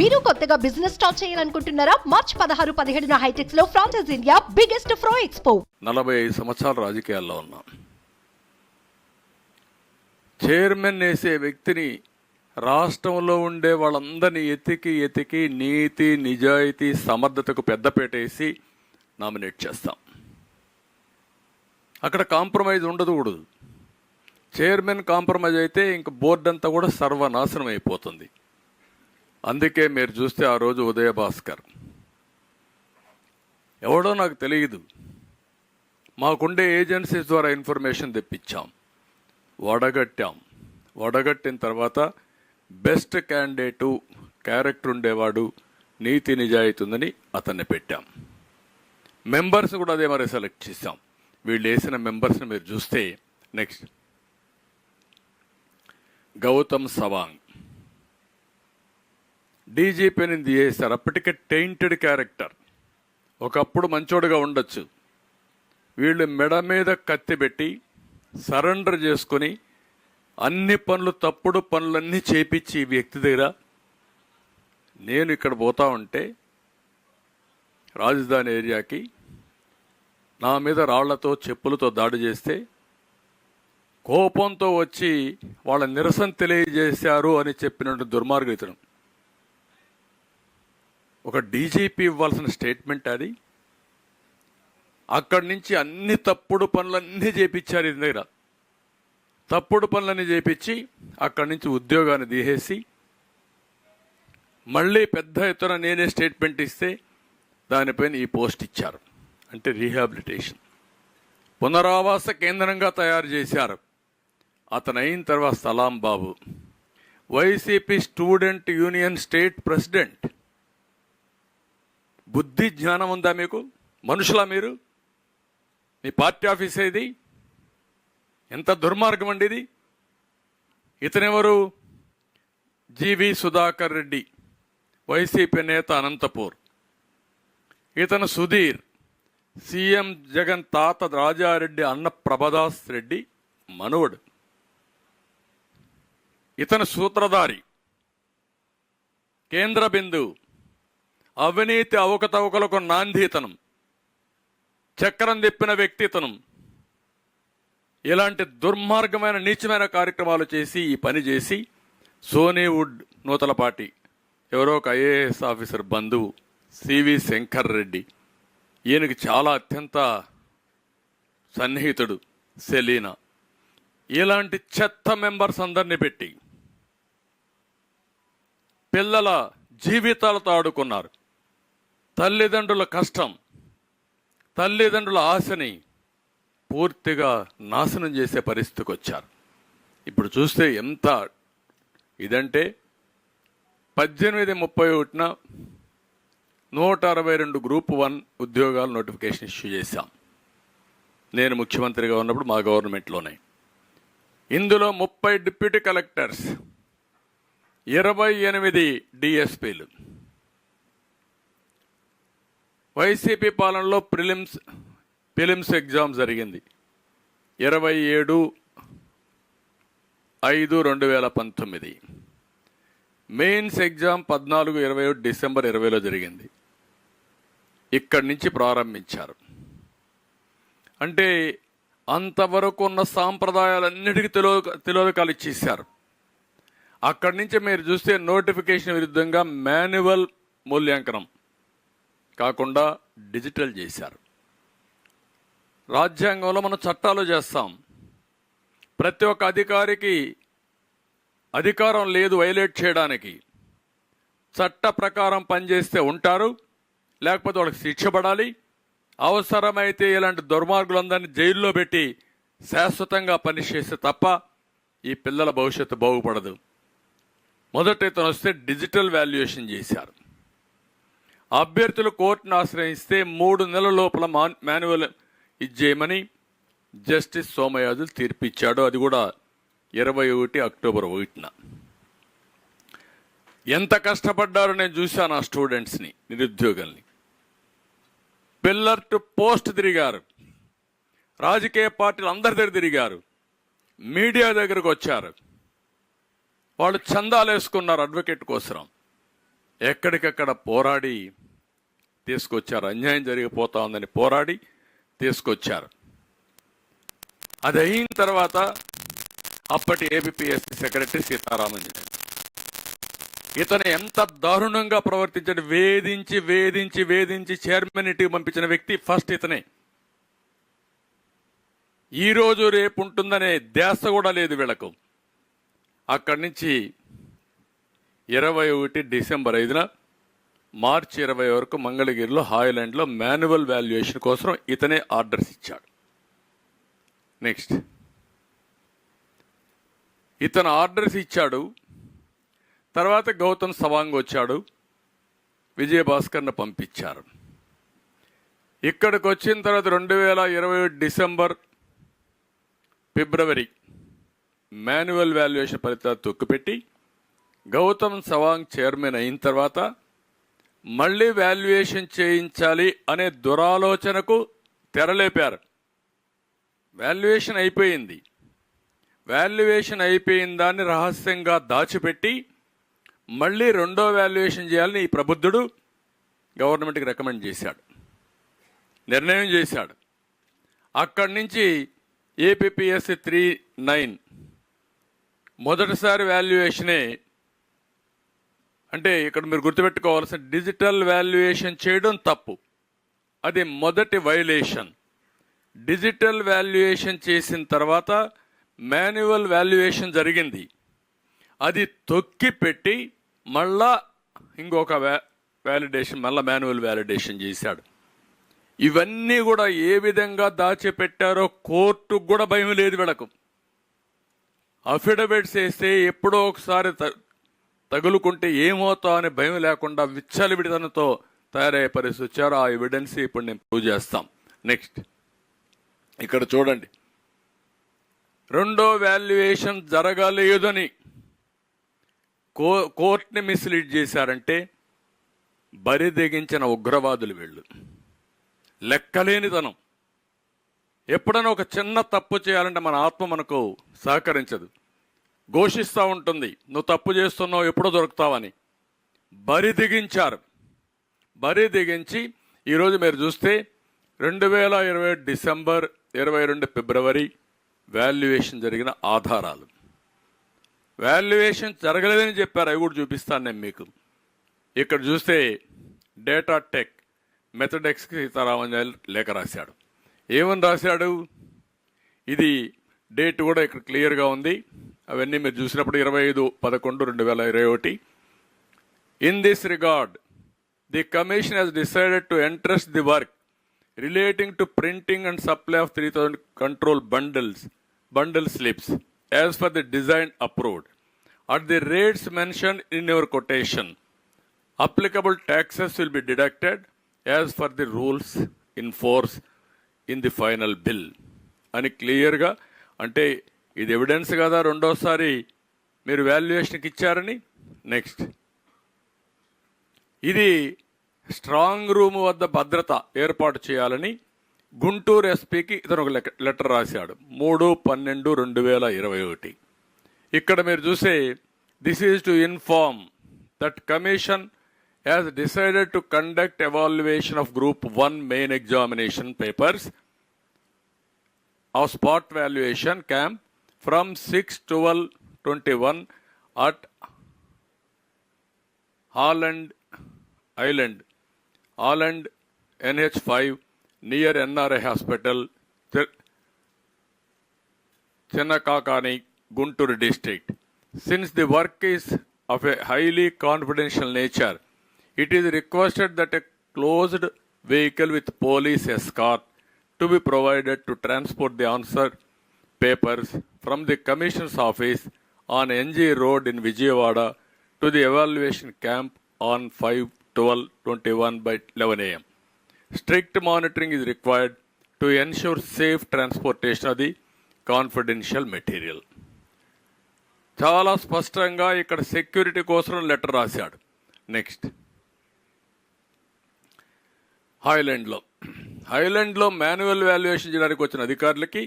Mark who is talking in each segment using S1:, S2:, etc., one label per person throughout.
S1: మీరు కొత్తగా business start చేయాలనుకుంటున్నారా? మార్చ్ పదహారు పదిహేడున హైటెక్స్లో ఫ్రాన్సెస్ ఇండియా బిగ్గెస్ట్ ఫ్రో ఎక్స్పో
S2: నలభై ఐదు సంవత్సరాలు రాజకీయాల్లో ఉన్నాం. చైర్మన్ వేసే వ్యక్తిని రాష్ట్రంలో ఉండే వాళ్ళందరినీ ఎతికి ఎతికి నీతి నిజాయితీ సమర్థతకు పెద్దపేట వేసి నామినేట్ చేస్తాం. అక్కడ కాంప్రమైజ్ ఉండదు కూడదు చైర్మన్ కాంప్రమైజ్ అయితే ఇంక బోర్డు అంతా కూడా సర్వనాశనం అయిపోతుంది. అందుకే మీరు చూస్తే ఆ రోజు ఉదయ భాస్కర్ ఎవడో నాకు తెలియదు. మాకుండే ఏజెన్సీస్ ద్వారా ఇన్ఫర్మేషన్ తెప్పించాం. వడగట్టాం. వడగట్టిన తర్వాత బెస్ట్ క్యాండిడేటు క్యారెక్టర్ ఉండేవాడు నీతి నిజాయితీ ఉందని అతన్ని పెట్టాం. మెంబర్స్ కూడా అదే మరి సెలెక్ట్ చేసాం వీళ్ళు వేసిన మెంబర్స్ని మీరు చూస్తే నెక్స్ట్. గౌతమ్ సవాంగ్. డీజీపీని చేశారు అప్పటికే టెయింటెడ్ క్యారెక్టర్ ఒకప్పుడు మంచోడుగా ఉండొచ్చు. వీళ్ళు మెడ మీద కత్తి పెట్టి సరెండర్ చేసుకొని అన్ని పనులు తప్పుడు పనులన్నీ చేపించి ఈ వ్యక్తి దగ్గర. నేను ఇక్కడ పోతా ఉంటే రాజధాని ఏరియాకి నా మీద రాళ్ళతో చెప్పులతో దాడి చేస్తే కోపంతో వచ్చి వాళ్ళ నిరసన తెలియజేశారు అని చెప్పినట్టు దుర్మార్గం ఇతను. ఒక డీజీపీ ఇవ్వాల్సిన స్టేట్మెంట్ అది. అక్కడి నుంచి అన్ని తప్పుడు పనులన్నీ చేపించారు ఇది దగ్గర. తప్పుడు పనులన్నీ చేపించి అక్కడి నుంచి ఉద్యోగాన్ని తీసేసి మళ్ళీ పెద్ద ఎత్తున నేనే స్టేట్మెంట్ ఇస్తే దానిపైన ఈ పోస్ట్ ఇచ్చారు. అంటే రీహాబిలిటేషన్. పునరావాస కేంద్రంగా తయారు చేశారు. అతను అయిన తర్వాత Salam Babu YCP student union state president. బుద్ధి జ్ఞానం ఉందా మీకు? మనుషులా మీరు? మీ పార్టీ ఆఫీస్ ఏది? ఎంత దుర్మార్గం అండి ఇది? ఇతనెవరు? జీవి సుధాకర్ రెడ్డి వైసీపీ నేత అనంతపూర్. ఇతను సుధీర్ సీఎం జగన్ తాత రాజారెడ్డి అన్న ప్రభదాస్ రెడ్డి మనవడు. ఇతను సూత్రధారి కేంద్ర బిందువు అవినీతి అవకతవకలకు నాందీతనం చక్రం తిప్పిన వ్యక్తితనం ఇలాంటి దుర్మార్గమైన నీచమైన కార్యక్రమాలు చేసి ఈ పని చేసి సోనీవుడ్ నూతలపాటి ఎవరో ఒక ఐఏఎస్ ఆఫీసర్ బంధువు సివి శంకర్ రెడ్డి. ఈయనకి చాలా అత్యంత సన్నిహితుడు సెలీనా. ఇలాంటి చెత్త మెంబర్స్ అందరినీ పెట్టి పిల్లల జీవితాలతో ఆడుకున్నారు. తల్లిదండ్రుల కష్టం తల్లిదండ్రుల ఆశని పూర్తిగా నాశనం చేసే పరిస్థితికి వచ్చారు. ఇప్పుడు చూస్తే ఎంత ఇదంటే పద్దెనిమిది ముప్పై ఒకటిన నూట అరవై రెండు గ్రూప్ వన్ ఉద్యోగాలు నోటిఫికేషన్ ఇష్యూ చేశాం. నేను ముఖ్యమంత్రిగా ఉన్నప్పుడు మా గవర్నమెంట్లోనే. ఇందులో ముప్పై డిప్యూటీ కలెక్టర్స్ ఇరవై ఎనిమిది డిఎస్పీలు. వైసీపీ పాలనలో ప్రిలిమ్స్ ప్రిలిమ్స్ ఎగ్జామ్ జరిగింది. ఇరవై ఏడు ఐదు రెండు వేల పంతొమ్మిది. మెయిన్స్ ఎగ్జామ్ పద్నాలుగు ఇరవై ఒకటి డిసెంబర్ ఇరవైలో జరిగింది. ఇక్కడి నుంచి ప్రారంభించారు. అంటే అంతవరకు ఉన్న సాంప్రదాయాలన్నిటికీ తెలో తిలోదకాలు ఇచ్చేశారు. అక్కడి నుంచి మీరు చూస్తే నోటిఫికేషన్ విరుద్ధంగా మాన్యువల్ మూల్యాంకనం. కాకుండా డిజిటల్ చేశారు. రాజ్యాంగంలో మనం చట్టాలు చేస్తాం. ప్రతి ఒక్క అధికారికి అధికారం లేదు వైలేట్ చేయడానికి. చట్ట ప్రకారం పనిచేస్తే ఉంటారు. లేకపోతే వాళ్ళకి శిక్ష పడాలి. అవసరమైతే ఇలాంటి దుర్మార్గులందరినీ జైల్లో పెట్టి శాశ్వతంగా పనిచేస్తే తప్ప ఈ పిల్లల భవిష్యత్తు బాగుపడదు. మొదట ఇతను వస్తే డిజిటల్ వాల్యుయేషన్ చేశారు. అభ్యర్థులు కోర్టును ఆశ్రయిస్తే మూడు నెలల లోపల మాన్ మాన్యువల్ ఇచ్చేయమని జస్టిస్ సోమయాజులు తీర్పిచ్చాడు. అది కూడా ఇరవై ఒకటి అక్టోబర్ ఒకటిన. ఎంత కష్టపడ్డారో నేను చూశాను ఆ స్టూడెంట్స్ని నిరుద్యోగుల్ని. పిల్లర్ టు పోస్ట్ తిరిగారు. రాజకీయ పార్టీలు అందరి దగ్గర తిరిగారు. మీడియా దగ్గరకు వచ్చారు. వాళ్ళు చందాలు వేసుకున్నారు అడ్వకేట్ కోసం ఎక్కడికక్కడ పోరాడి తీసుకొచ్చారు. అన్యాయం జరిగిపోతా ఉందని పోరాడి తీసుకొచ్చారు. అది అయిన తర్వాత అప్పటి ఏబిపిఎస్సి సెక్రటరీ సీతారామన్ ఇతను ఎంత దారుణంగా ప్రవర్తించాడు. వేధించి వేధించి వేధించి చైర్మన్ ఇంటికి పంపించిన వ్యక్తి ఫస్ట్ ఇతనే. ఈ రోజు రేపు ఉంటుందనే ధ్యాస కూడా లేదు వీళ్ళకు. అక్కడి నుంచి ఇరవై ఒకటి డిసెంబర్ ఐదున మార్చి ఇరవై వరకు మంగళగిరిలో హాయ్లాండ్లో మాన్యువల్ వాల్యుయేషన్ కోసం ఇతనే ఆర్డర్స్ ఇచ్చాడు. నెక్స్ట్. ఇతను ఆర్డర్స్ ఇచ్చాడు. తర్వాత గౌతమ్ సవాంగ్ వచ్చాడు. విజయభాస్కర్ను పంపించారు. ఇక్కడికి వచ్చిన తర్వాత రెండు వేల ఇరవై డిసెంబర్ ఫిబ్రవరి మాన్యువల్ వాల్యుయేషన్ ఫలితాలు తొక్కుపెట్టి గౌతమ్ సవాంగ్ చైర్మన్ అయిన తర్వాత మళ్ళీ వాల్యుయేషన్ చేయించాలి అనే దురాలోచనకు తెరలేపారు. వాల్యుయేషన్ అయిపోయింది. వాల్యుయేషన్ అయిపోయిన దాన్ని రహస్యంగా దాచిపెట్టి మళ్ళీ రెండో వాల్యుయేషన్ చేయాలని ఈ ప్రబుద్ధుడు గవర్నమెంట్కి రికమెండ్ చేశాడు. నిర్ణయం చేశాడు. అక్కడి నుంచి ఏపీఎస్సి త్రీ నైన్ మొదటిసారి వాల్యుయేషనే అంటే ఇక్కడ మీరు గుర్తుపెట్టుకోవాల్సిన డిజిటల్ వాల్యుయేషన్ చేయడం తప్పు. అది మొదటి వైలేషన్ డిజిటల్ వాల్యుయేషన్ చేసిన తర్వాత మాన్యువల్ వాల్యుయేషన్ జరిగింది. అది తొక్కి పెట్టి మళ్ళా ఇంకొక వ్యాలిడేషన్ మళ్ళీ మాన్యువల్ వ్యాలిడేషన్ చేశాడు. ఇవన్నీ కూడా ఏ విధంగా దాచిపెట్టారో కోర్టుకు కూడా భయం లేదు వీళ్ళకు. అఫిడవిట్స్ వేస్తే ఎప్పుడో ఒకసారి త- తగులుకుంటే ఏమవుతా అనే భయం లేకుండా విచ్చలవిడితనంతో తయారయ్యే పరిస్థితి వచ్చారు. ఆ ఎవిడెన్స్ ఇప్పుడు నేను ప్రూవ్ చేస్తాం. నెక్స్ట్ ఇక్కడ చూడండి. రెండో వాల్యుయేషన్ జరగలేదని కో కోర్టుని మిస్లీడ్ చేశారంటే బరి దిగించిన ఉగ్రవాదులు వీళ్ళు. లెక్కలేనితనం. ఎప్పుడైనా ఒక చిన్న తప్పు చేయాలంటే మన ఆత్మ మనకు సహకరించదు. ఘోషిస్తూ ఉంటుంది. నువ్వు తప్పు చేస్తున్నావు ఎప్పుడో దొరుకుతావని. బరి దిగించారు. బరి దిగించి ఈరోజు మీరు చూస్తే రెండు వేల ఇరవై డిసెంబర్ ఇరవై రెండు ఫిబ్రవరి వాల్యుయేషన్ జరిగిన ఆధారాలు. వాల్యుయేషన్ జరగలేదని చెప్పారు. అవి కూడా చూపిస్తాను నేను మీకు. ఇక్కడ చూస్తే డేటా టెక్ మెథడెక్స్కి సీతారామన్ లేఖ రాశాడు. ఏమని రాశాడు? ఇది డేట్ కూడా ఇక్కడ క్లియర్గా ఉంది. అవన్నీ మీరు చూసినప్పుడు ఇరవై ఐదు పదకొండు రెండు వేల ఇరవై ఒకటి in this record the commission has decided to entrust the work relating to printing and supply of three thousand control bundles bundle slips as per the design approved at the rates mention in your quotation applicable taxes will be deducted as per the rules in force in the final bill అని క్లియర్గా అంటే ఇది evidence కదా రెండోసారి మీరు వాల్యుయేషన్కి ఇచ్చారని? Next ఇది strong room వద్ద భద్రత ఏర్పాటు చేయాలని గుంటూరు ఎస్పీకి ఇతను ఒక లెటర్ రాశాడు. మూడు పన్నెండు రెండు వేల ఇరవై ఒకటి. ఇక్కడ మీరు చూసే this is to inform that commission has decided to conduct evaluation of group one main examination papers of spot valuation camp from 6 12 21 at Holland Island, Holland NH5 near NRA Hospital, Ch- Chinakakani, Guntur district. Since the work is of a highly confidential nature, it is requested that a closed vehicle with police escort to be provided to transport the answer papers from the commissioner's office on NG Road in Vijayawada to the evaluation camp on 5 12 21 by 11 am. Strict monitoring is required to ensure safe transportation of the confidential material. చాలా స్పష్టంగా ఇక్కడ security కోసం letter రాశాడు next హాయ్లాండ్లో హాయ్లాండ్లో manual valuation చేయడానికి వచ్చిన అధికారులకి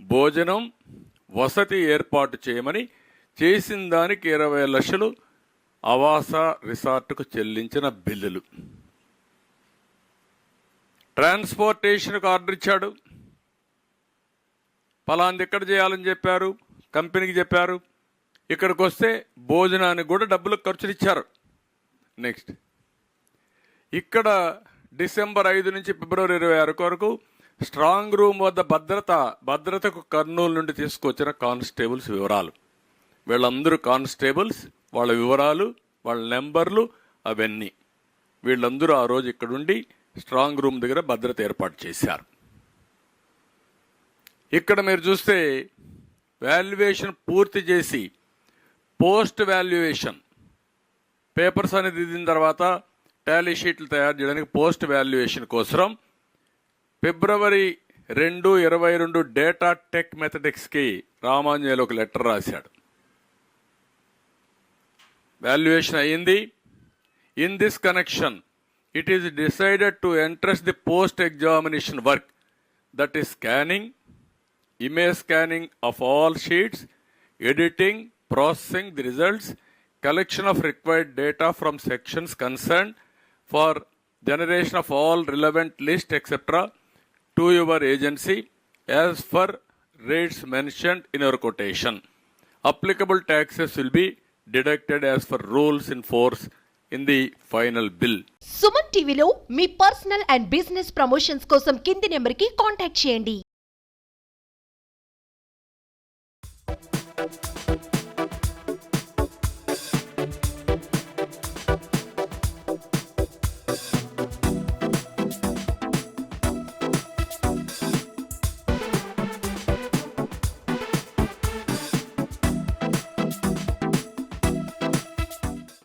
S2: భోజనం వసతి ఏర్పాటు చేయమని చేసిన దానికి ఇరవై లక్షలు ఆవాస రిసార్ట్కు చెల్లించిన బిల్లులు. ట్రాన్స్పోర్టేషన్కు ఆర్డర్ ఇచ్చాడు. ఫలాంది ఎక్కడ చేయాలని చెప్పారు కంపెనీకి చెప్పారు. ఇక్కడికి వస్తే భోజనానికి కూడా డబ్బులు ఖర్చులు ఇచ్చారు నెక్స్ట్. ఇక్కడ డిసెంబర్ ఐదు నుంచి ఫిబ్రవరి ఇరవై ఆరు వరకు స్ట్రాంగ్ రూమ్ వద్ద భద్రత భద్రతకు కర్నూలు నుండి తీసుకొచ్చిన కానిస్టేబుల్స్ వివరాలు. వీళ్ళందరూ కానిస్టేబుల్స్ వాళ్ళ వివరాలు వాళ్ళ నెంబర్లు అవన్నీ. వీళ్ళందరూ ఆ రోజు ఇక్కడుండి స్ట్రాంగ్ రూమ్ దగ్గర భద్రత ఏర్పాటు చేశారు. ఇక్కడ మీరు చూస్తే వాల్యుయేషన్ పూర్తి చేసి పోస్ట్ వాల్యుయేషన్ పేపర్స్ అనేది దిద్దిన తర్వాత టాలీ షీట్లు తయారు చేయడానికి పోస్ట్ వాల్యుయేషన్ కోసం ఫిబ్రవరి రెండు ఇరవై రెండు డేటా టెక్ మెథడిక్స్కి రామాంజనేయులు ఒక లెటర్ రాశాడు. వాల్యుయేషన్ అయింది in this connection it is decided to entrust the post examination work that is scanning image scanning of all sheets editing processing the results collection of required data from sections concern for generation of all relevant list etcetera. To your agency as per rates mentioned in your quotation. Applicable taxes will be deducted as per rules in force in the final bill.
S1: Suman టీవీలో మీ personal and business promotions కోసం కింది నెంబర్కి contact చేయండి